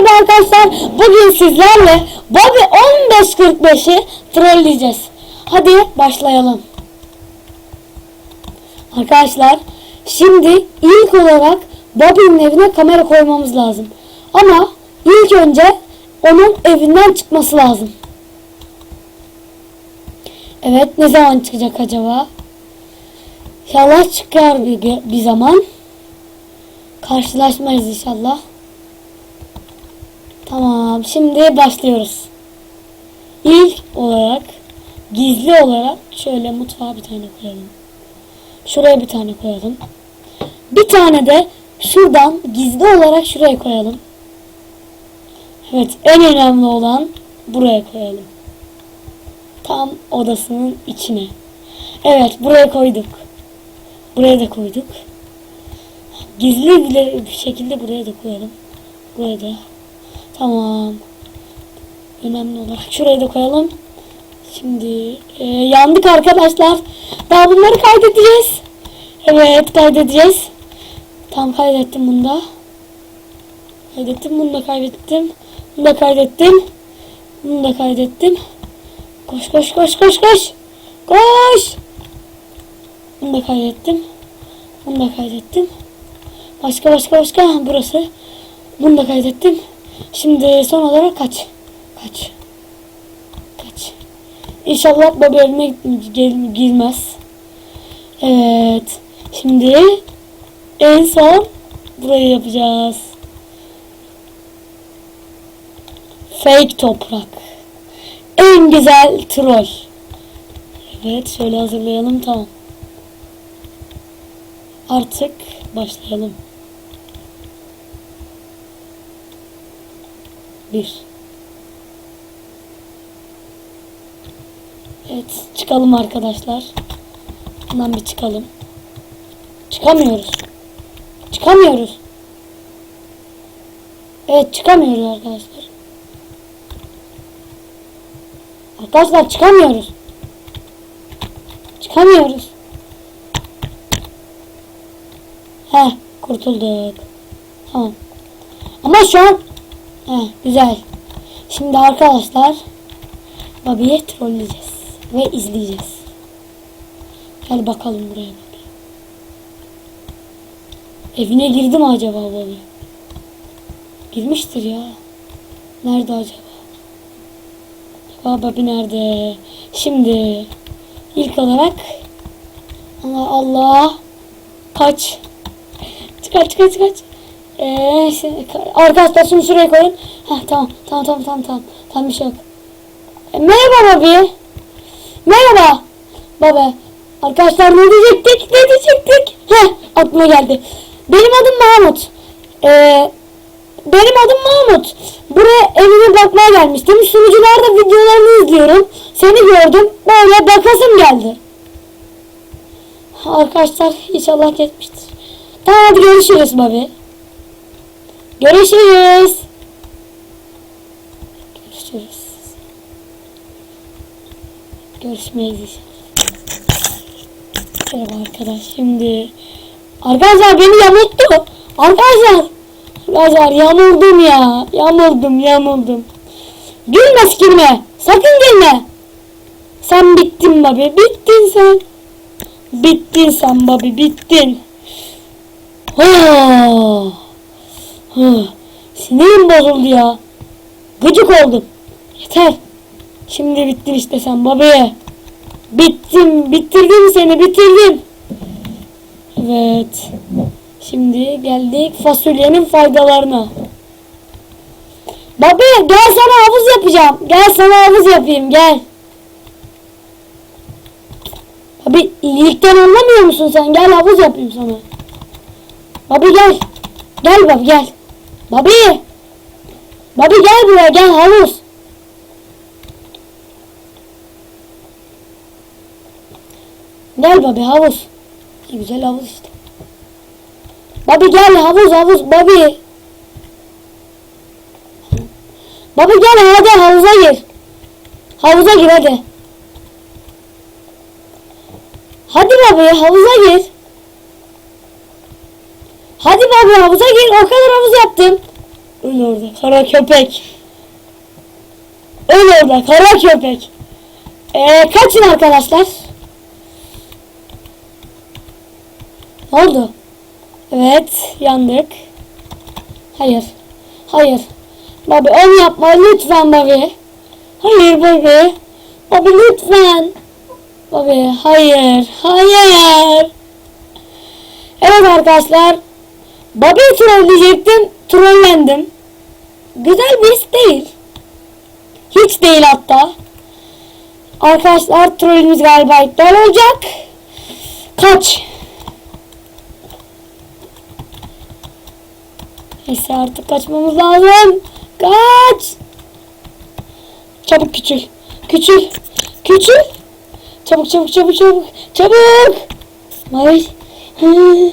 merhaba arkadaşlar. Bugün sizlerle Bobby 1545'i trolleyeceğiz. Hadi başlayalım. Arkadaşlar şimdi ilk olarak Bobby'nin evine kamera koymamız lazım. Ama ilk önce onun evinden çıkması lazım. Evet ne zaman çıkacak acaba? İnşallah çıkar bir, bir zaman. Karşılaşmayız inşallah. Tamam şimdi başlıyoruz. İlk olarak gizli olarak şöyle mutfağa bir tane koyalım. Şuraya bir tane koyalım. Bir tane de şuradan gizli olarak şuraya koyalım. Evet en önemli olan buraya koyalım. Tam odasının içine. Evet buraya koyduk. Buraya da koyduk. Gizli bir şekilde buraya da koyalım. Buraya da. Tamam. Önemli olarak şuraya da koyalım. Şimdi e, yandık arkadaşlar. Daha bunları kaydedeceğiz. Evet kaydedeceğiz. Tam kaydettim bunu da. Kaydettim bunu da kaydettim. Bunu da kaydettim. Bunu da kaydettim. Koş koş koş koş koş. Koş. Bunu da kaydettim. Bunu da kaydettim. Başka başka başka burası. Bunu da kaydettim. Şimdi son olarak kaç. Kaç. Kaç. İnşallah baba evine gel- girmez. Evet. Şimdi en son burayı yapacağız. Fake toprak. En güzel troll. Evet şöyle hazırlayalım tamam. Artık başlayalım. Bir. Evet çıkalım arkadaşlar. Hemen bir çıkalım. Çıkamıyoruz. Çıkamıyoruz. Evet çıkamıyoruz arkadaşlar. Arkadaşlar çıkamıyoruz. Çıkamıyoruz. Heh kurtulduk. Tamam. Ama şu an Heh, güzel. Şimdi arkadaşlar Bobby'yi trolleyeceğiz ve izleyeceğiz. Gel bakalım buraya Bobby. Evine girdi mi acaba Bobby? Girmiştir ya. Nerede acaba? Acaba Bobby nerede? Şimdi ilk olarak Allah Allah kaç kaç kaç kaç ee, şimdi, arkadaşlar şunu şuraya koyun. Heh, tamam tamam tamam tamam tamam tamam bir şey yok. E, merhaba Bobby. Merhaba. Baba. Arkadaşlar ne diyecektik? Ne diyecektik? Heh aklıma geldi. Benim adım Mahmut. Ee, benim adım Mahmut. Buraya evine bakmaya gelmiştim. Sunucularda videolarını izliyorum. Seni gördüm. Böyle bakasım geldi. Arkadaşlar inşallah geçmiştir. Tamam hadi görüşürüz Bobby. Görüşürüz. Görüşürüz. Görüşmeyiz. Merhaba arkadaş şimdi. Arkadaşlar beni yamulttu. Arkadaşlar. Arkadaşlar yamuldum ya. Yamuldum yamuldum. Gülme sikirme. Sakın gülme. Sen bittin babi. Bittin sen. Bittin sen babi. Bittin. Oh. Sinirim bozuldu ya. Gıcık oldum. Yeter. Şimdi bittin işte sen babaya. Bittim. Bitirdim seni. Bitirdim. Evet. Şimdi geldik fasulyenin faydalarına. Baba gel sana havuz yapacağım. Gel sana havuz yapayım gel. Abi iyilikten anlamıyor musun sen? Gel havuz yapayım sana. Baba gel. Gel baba gel. Babi. Babi gel buraya gel havuz. Gel babi havuz. Güzel havuz işte. Babi gel havuz havuz babi. Babi gel hadi havuza gir. Havuza gir hadi. Hadi babi havuza gir. Hadi babi havuza gir. O kadar havuz yaptım. Öl orada kara köpek. Öl orada kara köpek. Ee, kaçın arkadaşlar. Ne oldu? Evet yandık. Hayır. Hayır. Baba onu yapma lütfen Bobby. Hayır Bobby. Bobby lütfen. Bobby hayır. Hayır. Evet arkadaşlar. Bobby'yi trolleyecektim. Trollendim. Güzel bir his değil. Hiç değil hatta. Arkadaşlar trollümüz galiba iptal olacak. Kaç. Neyse artık kaçmamız lazım. Kaç. Çabuk küçül. Küçül. Küçül. Çabuk çabuk çabuk çabuk. Çabuk. Mavi. Hı.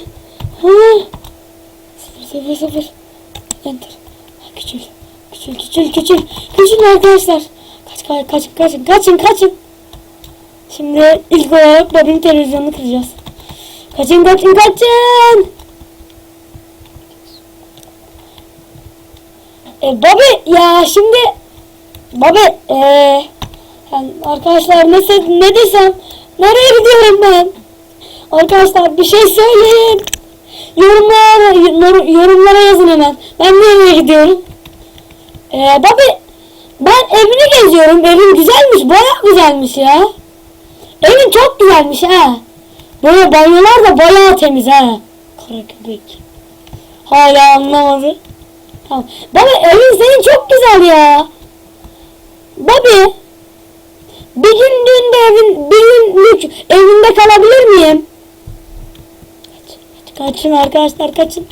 Hı. Sıfır sıfır. Enter. Küçül. Küçül küçül küçül. Küçül arkadaşlar. Kaç kaç kaçın kaçın kaçın kaçın. Şimdi ilk olarak Bobby'nin televizyonunu kıracağız. Kaçın kaçın kaçın. E, Bobby ya şimdi Bobby e, yani arkadaşlar ne, ne desem nereye gidiyorum ben? Arkadaşlar bir şey söyleyin. Yorumlara, yor- yorumlara yazın hemen. Ben nereye gidiyorum? E, Bobby ben evini geziyorum. Evin güzelmiş. Baya güzelmiş ya. Evin çok güzelmiş ha. Böyle banyolar da bayağı temiz ha. Kara köpek. Hala anlamadı. Tamam. Baba evin senin çok güzel ya. Bobby. Bir gün düğünde evin, bir günlük evinde kalabilir miyim? Kaç, kaç, kaçın arkadaşlar kaçın.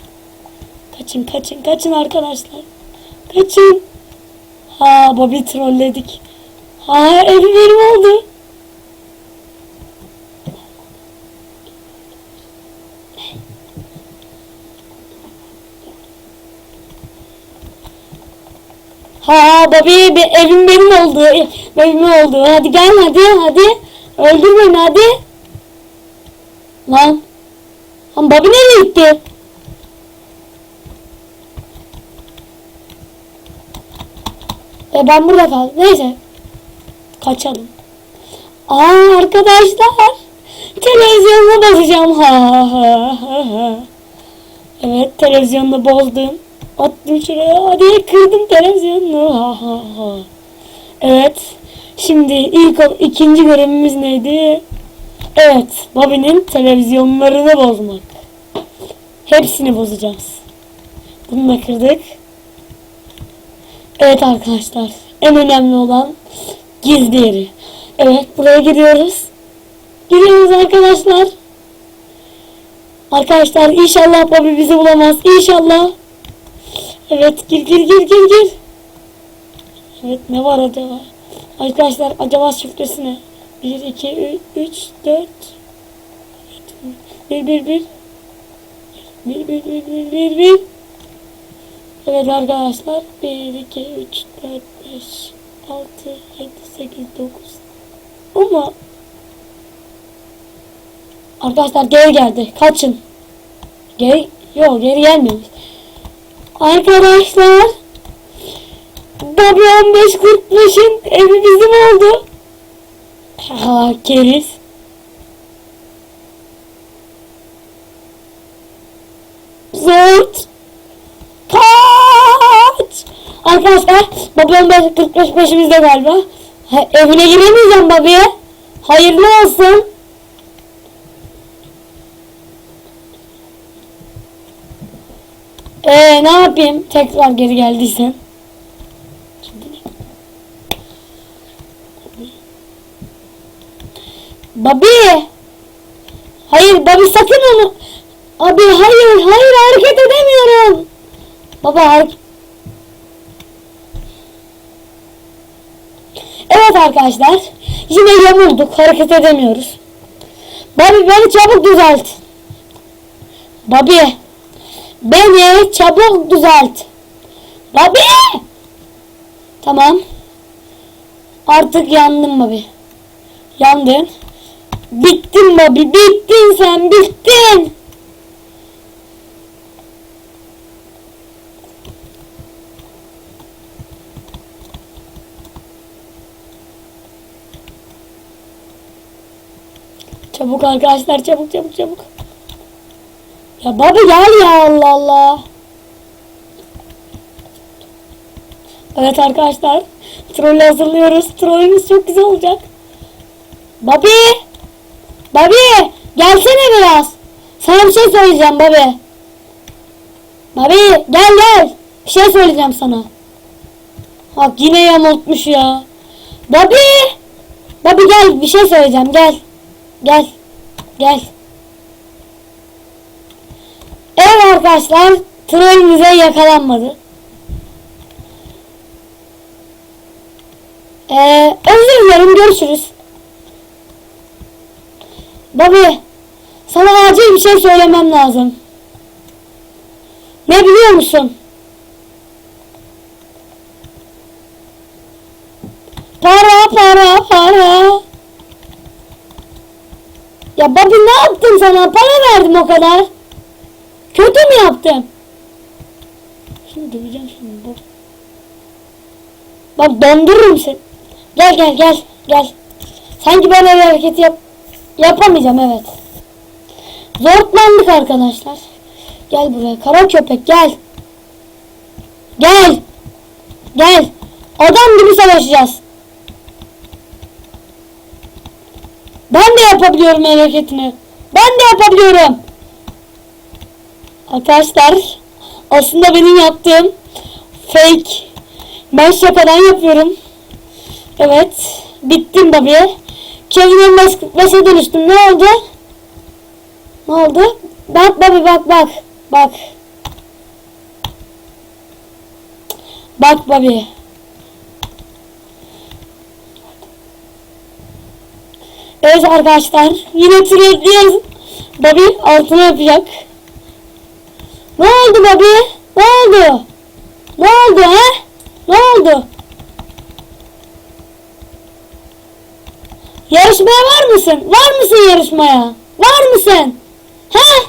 Kaçın kaçın kaçın arkadaşlar. Kaçın. Ha Bobby trolledik. Ha evim benim oldu. Ha Bobby be, evim benim oldu. Benim oldu. Hadi gel hadi hadi. Öldür beni hadi. Lan. Lan Bobby nereye gitti? E ben burada kaldım. Neyse. Kaçalım. Aa arkadaşlar. Televizyonu bozacağım. Ha ha ha ha. Evet televizyonu bozdum. Attım şuraya. Hadi kırdım televizyonu. Ha ha ha. Evet. Şimdi ilk ikinci görevimiz neydi? Evet. Bobby'nin televizyonlarını bozmak. Hepsini bozacağız. Bunu da kırdık. Evet arkadaşlar. En önemli olan gizli yeri. Evet buraya gidiyoruz. Gidiyoruz arkadaşlar. Arkadaşlar inşallah Bobby bizi bulamaz. İnşallah. Evet gir gir gir gir gir. Evet ne var acaba? Arkadaşlar acaba şifresi ne? 1, 2, 3, 4 1, 1, 1 1, 1, 1, 1, 1, 1 Evet arkadaşlar 1, 2, 3, 4, 5, 6, 7, 8, 9 Ama Arkadaşlar geri geldi. Kaçın. Geri yok geri gelmemiş. Arkadaşlar Bobby 1545'in evi bizim oldu. Ha keriz. Zort. Kaç. Arkadaşlar Bobby 1545 peşimizde galiba. Ha, evine giremeyeceğim Bobby'ye. Hayırlı olsun. Ee, ne yapayım? Tekrar geri geldiysen. Babi. Hayır Babi sakın onu. Abi hayır hayır hareket edemiyorum. Baba hareket. Evet arkadaşlar. Yine yamulduk. Hareket edemiyoruz. Babi beni çabuk düzelt. Babi. Beni çabuk düzelt. Babi. Tamam. Artık yandım Babi. Yandın. Bittin Bobby bittin sen bittin. Çabuk arkadaşlar çabuk çabuk çabuk. Ya baba gel ya Allah Allah. Evet arkadaşlar. Troll hazırlıyoruz. Trollümüz çok güzel olacak. Babi. Babi. Gelsene biraz. Sana bir şey söyleyeceğim Babi. Babi gel gel. Bir şey söyleyeceğim sana. Bak yine yamultmuş ya. Babi. Babi gel bir şey söyleyeceğim gel. Gel. Gel. Evet arkadaşlar. Trollümüze yakalanmadı. Ee, özür dilerim görüşürüz. Babi sana acil bir şey söylemem lazım. Ne biliyor musun? Para para para. Ya Babi ne yaptım sana? Para verdim o kadar. Kötü mü yaptım? Şimdi döveceğim şimdi bak. Bak dondururum seni. Gel gel gel gel. Sanki ben öyle hareketi yap yapamayacağım evet. Zorlandık arkadaşlar. Gel buraya kara köpek gel. Gel. Gel. Adam gibi savaşacağız. Ben de yapabiliyorum hareketini. Ben de yapabiliyorum. Arkadaşlar aslında benim yaptığım fake. Ben şakadan yapıyorum. Evet. Bittim babi. Kevin'in başa dönüştüm. Ne oldu? Ne oldu? Bak babi bak bak. Bak. Bak babi. Evet arkadaşlar. Yine trollüyoruz. Babi altına yapacak. Ne oldu babi? Ne oldu? Ne oldu he? Ne oldu? Yarışmaya var mısın? Var mısın yarışmaya? Var mısın? He?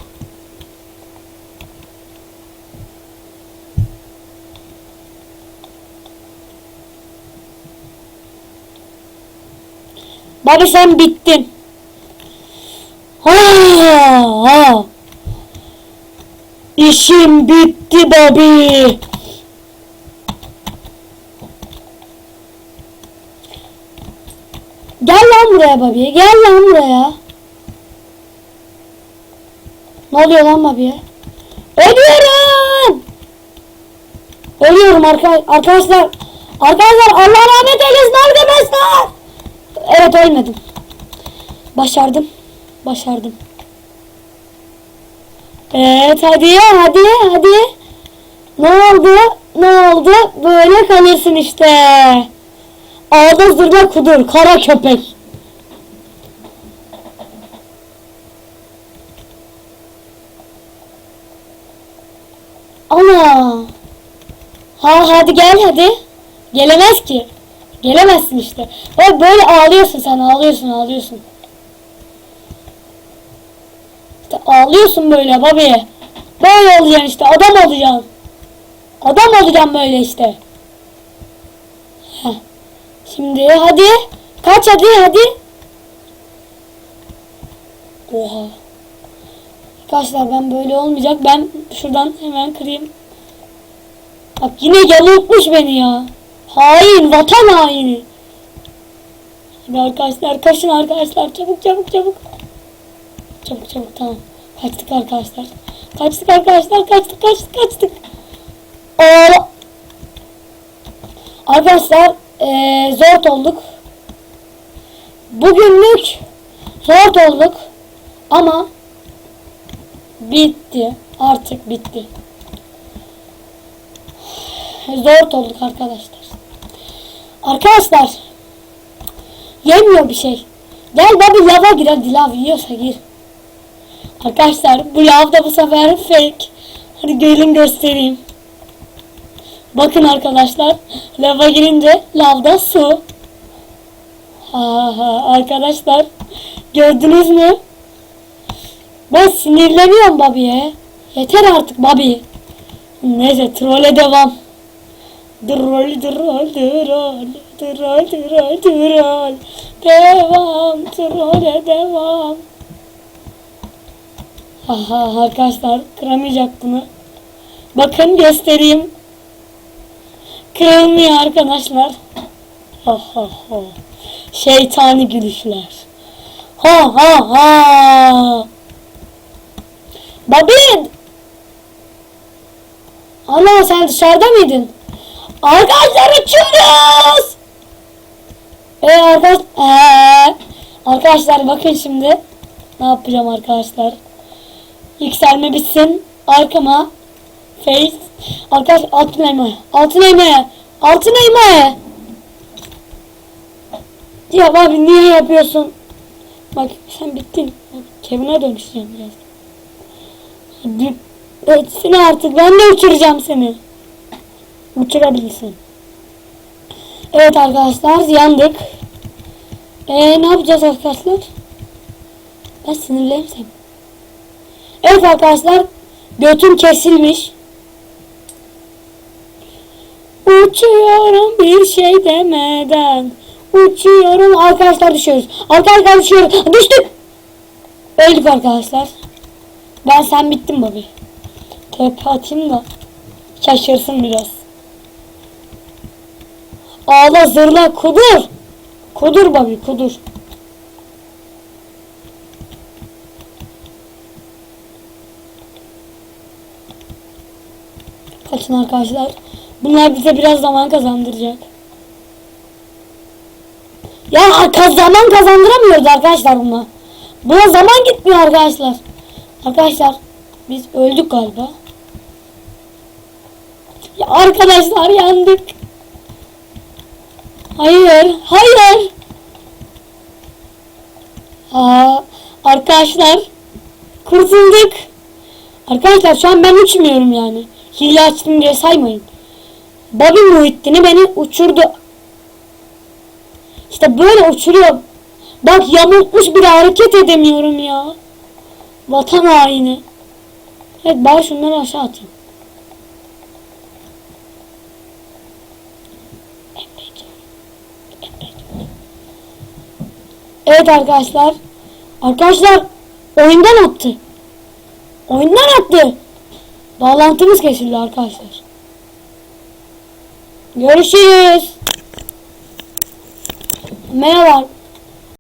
Baba sen bittin. Ha, ha. İşim bitti babi. Gel lan buraya babi. Gel lan buraya. Ne oluyor lan babiye? Ölüyorum. Ölüyorum arka arkadaşlar. Arkadaşlar Allah rahmet eylesin arkadaşlar. Evet ölmedim. Başardım. Başardım. Evet hadi hadi hadi. Ne oldu? Ne oldu? Böyle kalırsın işte. Ağda zırla kudur. Kara köpek. Ana. Ha hadi gel hadi. Gelemez ki. Gelemezsin işte. Bak böyle ağlıyorsun sen ağlıyorsun ağlıyorsun. İşte ağlıyorsun böyle babi. Böyle olacaksın işte adam olacaksın. Adam olacaksın böyle işte. Şimdi hadi. Kaç hadi hadi. Oha. Arkadaşlar ben böyle olmayacak. Ben şuradan hemen kırayım. Bak yine yamultmuş beni ya. Hain, vatan haini. Hadi arkadaşlar kaçın arkadaşlar. Çabuk çabuk çabuk. Çabuk çabuk tamam. Kaçtık arkadaşlar. Kaçtık arkadaşlar. Kaçtık kaçtık kaçtık. Oo. Arkadaşlar ee, zor olduk. Bugünlük zor olduk. Ama bitti. Artık bitti. Zor olduk arkadaşlar. Arkadaşlar yemiyor bir şey. Gel babi lava gir hadi lav yiyorsa gir. Arkadaşlar bu lav da bu sefer fake. Hadi gelin göstereyim. Bakın arkadaşlar lava girince lavda su. Ha arkadaşlar gördünüz mü? Ben sinirleniyorum babiye. Yeter artık babi. Neyse trole devam. Troll troll troll troll troll troll Devam trole devam Aha arkadaşlar kıramayacak bunu. Bakın göstereyim. Kırılmıyor arkadaşlar. Ha ha ha. Şeytani gülüşler. Ha ha ha. Babin. Ana sen dışarıda mıydın? Arkadaşlar uçuyoruz. Ee, arkadaş, ee, arkadaşlar bakın şimdi. Ne yapacağım arkadaşlar? Yükselme bitsin. Arkama. Face. Arkadaş altın elma. Altın elma. Altın elma. Ya abi niye yapıyorsun? Bak sen bittin. Kevin'e dönüşeceğim biraz. Ötsün artık. Ben de uçuracağım seni. Uçurabilirsin. Evet arkadaşlar yandık. Ee, ne yapacağız arkadaşlar? Ben sinirlerimsem. Evet arkadaşlar. Götüm kesilmiş. Uçuyorum bir şey demeden. Uçuyorum. Arkadaşlar düşüyoruz. Arkadaşlar düşüyoruz. Düştük. Öldük arkadaşlar. Ben sen bittim babi. Tepe atayım da şaşırsın biraz. Ağla zırla kudur. Kudur babi kudur. Kaçın arkadaşlar. Bunlar bize biraz zaman kazandıracak. Ya zaman kazandıramıyoruz arkadaşlar buna. Buna zaman gitmiyor arkadaşlar. Arkadaşlar biz öldük galiba. Ya arkadaşlar yandık. Hayır, hayır. Aa, arkadaşlar kurtulduk. Arkadaşlar şu an ben uçmuyorum yani. Hile açtım diye saymayın. Bobby Muhittin'i beni uçurdu. İşte böyle uçuruyor. Bak yamultmuş bir hareket edemiyorum ya. Vatan haini. Evet bari şunları aşağı atayım. Evet arkadaşlar. Arkadaşlar oyundan attı. Oyundan attı. Bağlantımız kesildi arkadaşlar. Görüşürüz. Merhaba.